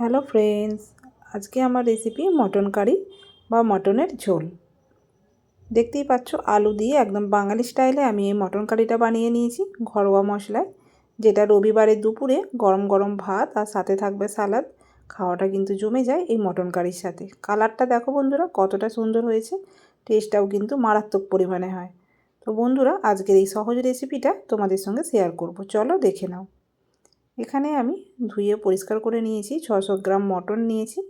Hello friends, আজকে আমার recipe mutton curry বা মটনের ঝোল। দেখতেই পাচ্ছ, আলু দিয়ে একদম বাঙালি স্টাইলে আমি এই মটন কারিটা বানিয়ে নিয়েছি ঘরোয়া মশলায়, যেটা রবিবারের দুপুরে গরম গরম ভাত আর সাথে থাকবে সালাদ। খাওয়াটা কিন্তু জমে যায় এই মটন কারির সাথে। কালারটা দেখো বন্ধুরা, কতটা সুন্দর হয়েছে টেস্টটাও কিন্তু মারাত্মক পরিমাণে হয়। তো বন্ধুরা, আজকের এই সহজ রেসিপিটা তোমাদের সঙ্গে শেয়ার করব। চলো দেখে নাও। এখানে আমি ধুয়ে পরিষ্কার করে নিয়েছি ছশো গ্রাম মটন নিয়েছি।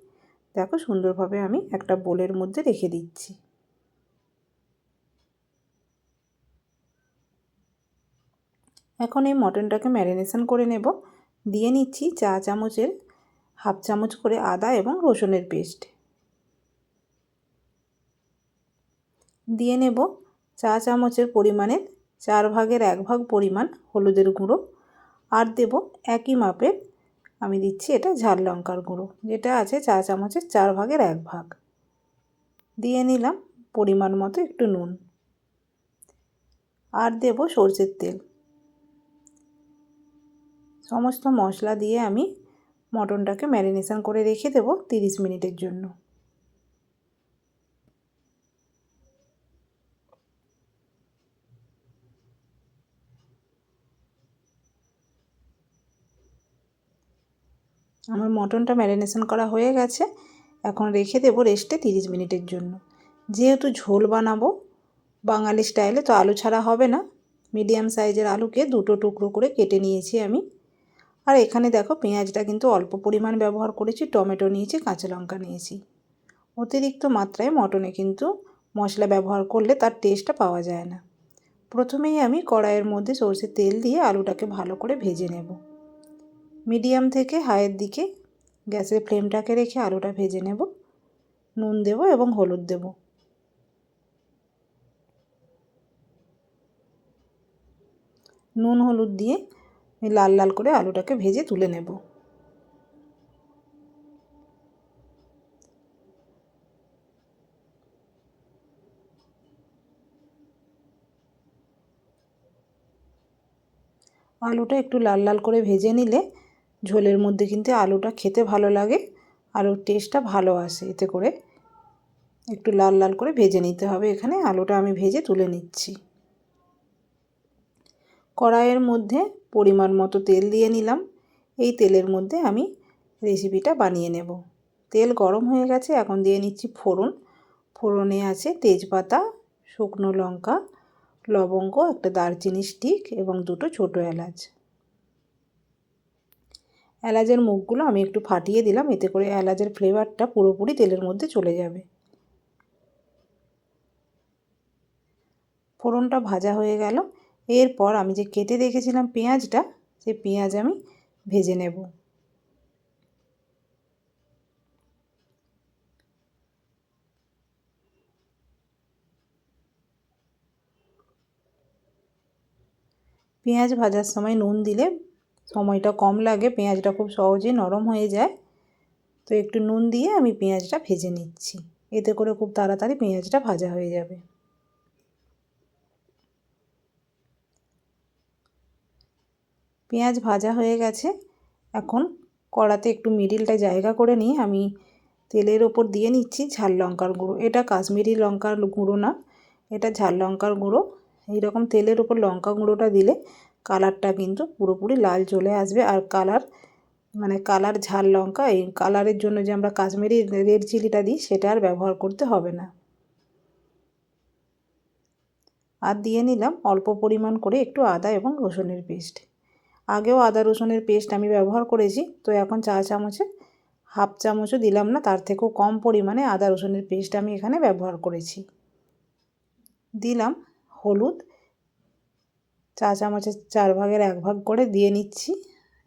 দেখো সুন্দরভাবে আমি একটা বোলের মধ্যে রেখে দিচ্ছি। এখন এই মটনটাকে ম্যারিনেশন করে নেব। দিয়ে নিচ্ছি চা চামচের হাফ চামচ করে আদা এবং রসুনের পেস্ট। দিয়ে নেব চা চামচের পরিমাণের চার ভাগের এক ভাগ পরিমাণ হলুদের গুঁড়ো। আর দেব একই মাপের আমি দিচ্ছি এটা ঝাল লঙ্কার গুঁড়ো, যেটা আছে চা চামচের চার ভাগের এক ভাগ। দিয়ে নিলাম পরিমাণ মতো একটু নুন। আর দেব সর্ষের তেল। সমস্ত মশলা দিয়ে আমি মটনটাকে ম্যারিনেশন করে রেখে দেবো তিরিশ মিনিটের জন্য। আমার মটনটা ম্যারিনেশন করা হয়ে গেছে। এখন রেখে দেবো রেস্টে তিরিশ মিনিটের জন্য। যেহেতু ঝোল বানাবো, বাঙালি স্টাইলে তো আলু ছাড়া হবে না। মিডিয়াম সাইজের আলুকে দুটো টুকরো করে কেটে নিয়েছি আমি। আর এখানে দেখো পেঁয়াজটা কিন্তু অল্প পরিমাণ ব্যবহার করেছি, টমেটো নিয়েছি, কাঁচা লঙ্কা নিয়েছি। অতিরিক্ত মাত্রায় মটনে কিন্তু মশলা ব্যবহার করলে তার টেস্টটা পাওয়া যায় না। প্রথমেই আমি কড়াইয়ের মধ্যে সর্ষের তেল দিয়ে আলুটাকে ভালো করে ভেজে নেব। মিডিয়াম থেকে হাইয়ের দিকে গ্যাসের ফ্লেমটাকে রেখে আলুটা ভেজে নেব। নুন দেব এবং হলুদ দেব। নুন, হলুদ দিয়ে আমি লাল লাল করে আলুটাকে ভেজে তুলে নেব। আলুটা একটু লাল লাল করে ভেজে নিলে ঝোলের মধ্যে কিন্তু আলুটা খেতে ভালো লাগে। আলুর টেস্টটা ভালো আসে। এতে করে একটু লাল লাল করে ভেজে নিতে হবে। এখানে আলুটা আমি ভেজে তুলে নিচ্ছি। কড়াইয়ের মধ্যে পরিমাণ মতো তেল দিয়ে নিলাম। এই তেলের মধ্যে আমি রেসিপিটা বানিয়ে নেব। তেল গরম হয়ে গেছে। এখন দিয়ে নিচ্ছি ফোড়ন। ফোড়নে আছে তেজপাতা, শুকনো লঙ্কা, লবঙ্গ, একটা দারচিনি স্টিক এবং দুটো ছোটো এলাচ। এলাচের মুখগুলো আমি একটু ফাটিয়ে দিলাম, এতে করে এলাচের ফ্লেভারটা পুরোপুরি তেলের মধ্যে চলে যাবে। ফোড়নটা ভাজা হয়ে গেল। এরপর আমি যে কেটে রেখেছিলাম পেঁয়াজটা সেই পেঁয়াজ আমি ভেজে নেব। পেঁয়াজ ভাজার সময় নুন দিলে সময়টা কম লাগে, পেঁয়াজটা খুব সহজেই নরম হয়ে যায়। তো একটু নুন দিয়ে আমি পেঁয়াজটা ভেজে নিচ্ছি। এতে করে খুব তাড়াতাড়ি পেঁয়াজটা ভাজা হয়ে যাবে। পেঁয়াজ ভাজা হয়ে গেছে। এখন কড়াতে একটু মিডিলটা জায়গা করে নিয়ে আমি তেলের ওপর দিয়ে নিচ্ছি ঝাল লঙ্কার গুঁড়ো। এটা কাশ্মীরি লঙ্কার গুঁড়ো না, এটা ঝাল লঙ্কার গুঁড়ো। এইরকম তেলের ওপর লঙ্কা গুঁড়োটা দিলে কালারটা কিন্তু পুরোপুরি লাল চলে আসবে আর কালার মানে কালার ঝাল লঙ্কা, এই কালারের জন্য যে আমরা কাশ্মীরি রেড চিলিটা দিই সেটা আর ব্যবহার করতে হবে না। আর দিয়ে নিলাম অল্প পরিমাণ করে একটু আদা এবং রসুনের পেস্ট। আগেও আদা রসুনের পেস্ট আমি ব্যবহার করেছি, তো এখন চা চামচে, হাফ চামচও দিলাম না, তার থেকেও কম পরিমাণে আদা রসুনের পেস্ট আমি এখানে ব্যবহার করেছি। দিলাম হলুদ চা চামচের চার ভাগের এক ভাগ করে দিয়ে নিচ্ছি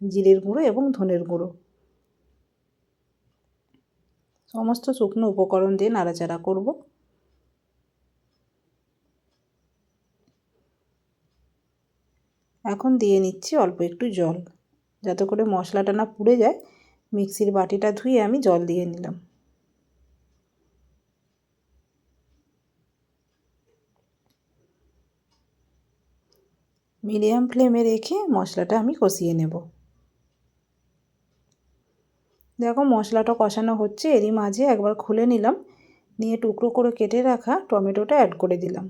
জিরের গুঁড়ো এবং ধনের গুঁড়ো। সমস্ত শুকনো উপকরণ দিয়ে নাড়াচাড়া করব। এখন দিয়ে নিচ্ছি অল্প একটু জল। যাতে করে মশলাটা না পুড়ে যায়, মিক্সির বাটিটা ধুয়ে আমি জল দিয়ে নিলাম। মিডিয়াম ফ্লেমে রেখে মশলাটা আমি কষিয়ে নেব। দেখো মশলাটা কষানো হচ্ছে, এরই মাঝে একবার খুলে নিলাম, নিয়ে টুকরো করে কেটে রাখা টমেটোটা অ্যাড করে দিলাম।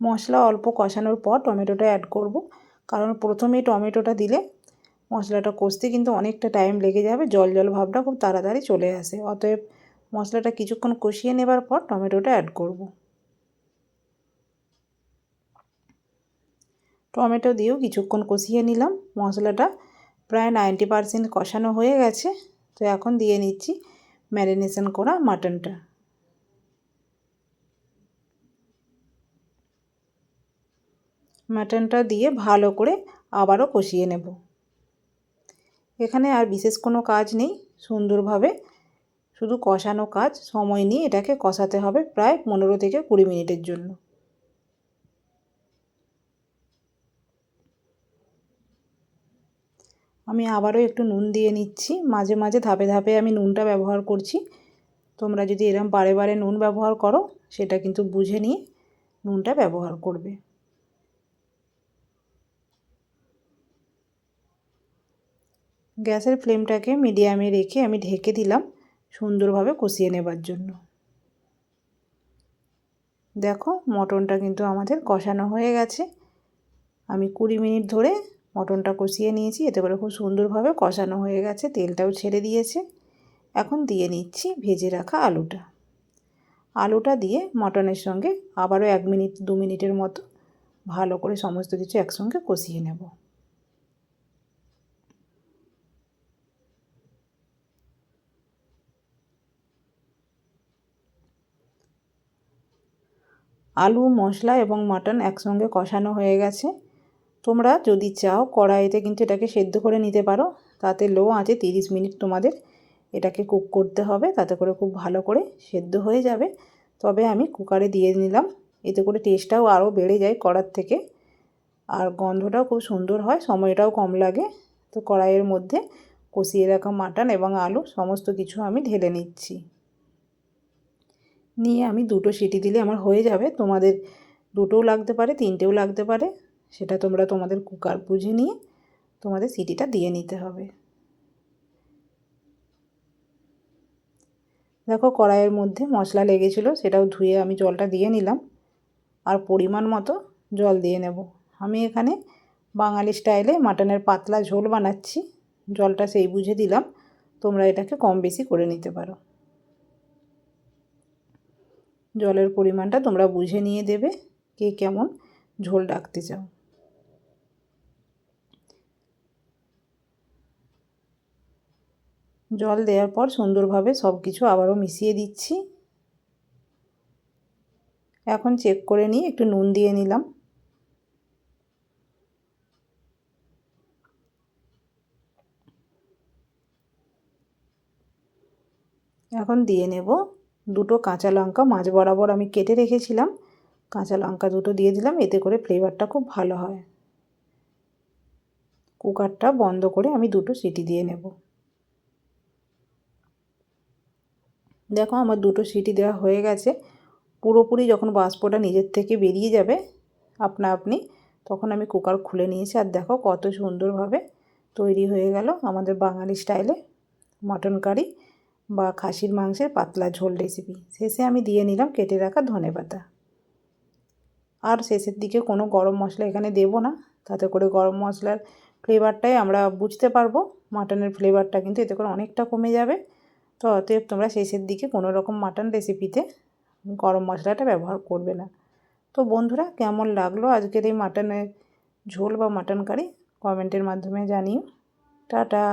মশলা অল্প কষানোর পর টমেটোটা অ্যাড করব, কারণ প্রথমেই টমেটোটা দিলে মশলাটা কষতে কিন্তু অনেকটা টাইম লেগে যাবে, জল জল ভাবটা খুব তাড়াতাড়ি চলে আসে, অতএব মশলাটা কিছুক্ষণ কষিয়ে নেবার পর টমেটোটা অ্যাড করব। টমেটো দিয়েও কিছুক্ষণ কষিয়ে নিলাম। মশলাটা প্রায় নাইনটি পারসেন্ট কষানো হয়ে গেছে। তো এখন দিয়ে নিচ্ছি ম্যারিনেশন করা মাটনটা। মাটনটা দিয়ে ভালো করে আবারও কষিয়ে নেব। এখানে আর বিশেষ কোনো কাজ নেই। সুন্দরভাবে শুধু কষানো কাজ। সময় নিয়ে এটাকে কষাতে হবে প্রায় পনেরো থেকে কুড়ি মিনিটের জন্য। আমি আবারও একটু নুন দিয়ে নিচ্ছি। মাঝে মাঝে ধাপে ধাপে আমি নুনটা ব্যবহার করছি। তোমরা যদি এরম বারে বারে নুন ব্যবহার করো, সেটা কিন্তু বুঝে নিয়ে নুনটা ব্যবহার করবে। গ্যাসের ফ্লেমটাকে মিডিয়ামে রেখে আমি ঢেকে দিলাম সুন্দরভাবে কষিয়ে নেবার জন্য। দেখো, মটনটা কিন্তু আমাদের কষানো হয়ে গেছে। আমি কুড়ি মিনিট ধরে মটনটা কষিয়ে নিয়েছি, এতে করে খুব সুন্দরভাবে কষানো হয়ে গেছে, তেলটাও ছেড়ে দিয়েছে। এখন দিয়ে নিচ্ছি ভেজে রাখা আলুটা। আলুটা দিয়ে মটনের সঙ্গে আবারও এক মিনিট, দু মিনিটের মতো ভালো করে সমস্ত কিছু একসঙ্গে কষিয়ে নেব। আলু, মশলা এবং মাটন একসঙ্গে কষানো হয়ে গেছে। তোমরা যদি চাও কড়াইতে কিন্তু এটাকে সেদ্ধ করে নিতে পারো। তাতে লো আঁচে তিরিশ মিনিট তোমাদের এটাকে কুক করতে হবে। তাতে করে খুব ভালো করে সেদ্ধ হয়ে যাবে। তবে আমি কুকারে দিয়ে নিলাম। এতে করে টেস্টটাও আরও বেড়ে যায় কড়ার থেকে। আর গন্ধটাও খুব সুন্দর হয়, সময়টাও কম লাগে। তো কড়াইয়ের মধ্যে কষিয়ে রাখা মাটন এবং আলু সমস্ত কিছু আমি ঢেলে নিচ্ছি। নিয়ে আমি দুটো সিটি দিলে আমার হয়ে যাবে। তোমাদের দুটোও লাগতে পারে, তিনটেও লাগতে পারে। সেটা তোমরা তোমাদের কুকার বুঝে নিয়ে তোমাদের সিটিটা দিয়ে নিতে হবে। দেখো কড়াইয়ের মধ্যে মশলা লেগেছিলো, সেটাও ধুয়ে আমি জলটা দিয়ে নিলাম। আর পরিমাণ মতো জল দিয়ে নেব। আমি এখানে বাঙালি স্টাইলে মাটনের পাতলা ঝোল বানাচ্ছি, জলটা সেই বুঝে দিলাম, তোমরা এটাকে কম বেশি করে নিতে পারো। জলের পরিমাণটা তোমরা বুঝে নিয়ে দেবে কে কেমন ঝোল রাখতে চাও। জল দেওয়ার পর সুন্দরভাবে সব কিছু আবারও মিশিয়ে দিচ্ছি। এখন চেক করে নিয়ে একটু নুন দিয়ে নিলাম। এখন দিয়ে নেব দুটো কাঁচা লঙ্কা, মাছ বরাবর আমি কেটে রেখেছিলাম। কাঁচা লঙ্কা দুটো দিয়ে দিলাম, এতে করে ফ্লেভারটা খুব ভালো হয়। কুকারটা বন্ধ করে আমি দুটো সিটি দিয়ে নেব। দেখো আমার দুটো সিটি দেওয়া হয়ে গেছে। পুরোপুরি যখন বাষ্পটা নিজের থেকে বেরিয়ে যাবে আপনা আপনি, তখন আমি কুকার খুলে নিয়েছি। আর দেখো কত সুন্দরভাবে তৈরি হয়ে গেল আমাদের বাঙালি স্টাইলে মটন কারি বা খাসির মাংসের পাতলা ঝোল রেসিপি শেষে আমি দিয়ে নিলাম কেটে রাখা ধনে পাতা। আর শেষের দিকে কোনো গরম মশলা এখানে দেব না। তাতে করে গরম মশলার ফ্লেভারটাই আমরা বুঝতে পারব। মাটনের ফ্লেভারটা কিন্তু এতে করে অনেকটা কমে যাবে। তো অতএব তোমরা শেষের দিকে কোনো রকম মাটন রেসিপিতে গরম মশলাটা ব্যবহার করবে না। তো বন্ধুরা, কেমন লাগল আজকের এই মাটনের ঝোল বা মাটন কারি কমেন্টের মাধ্যমে জানিও। টাটা!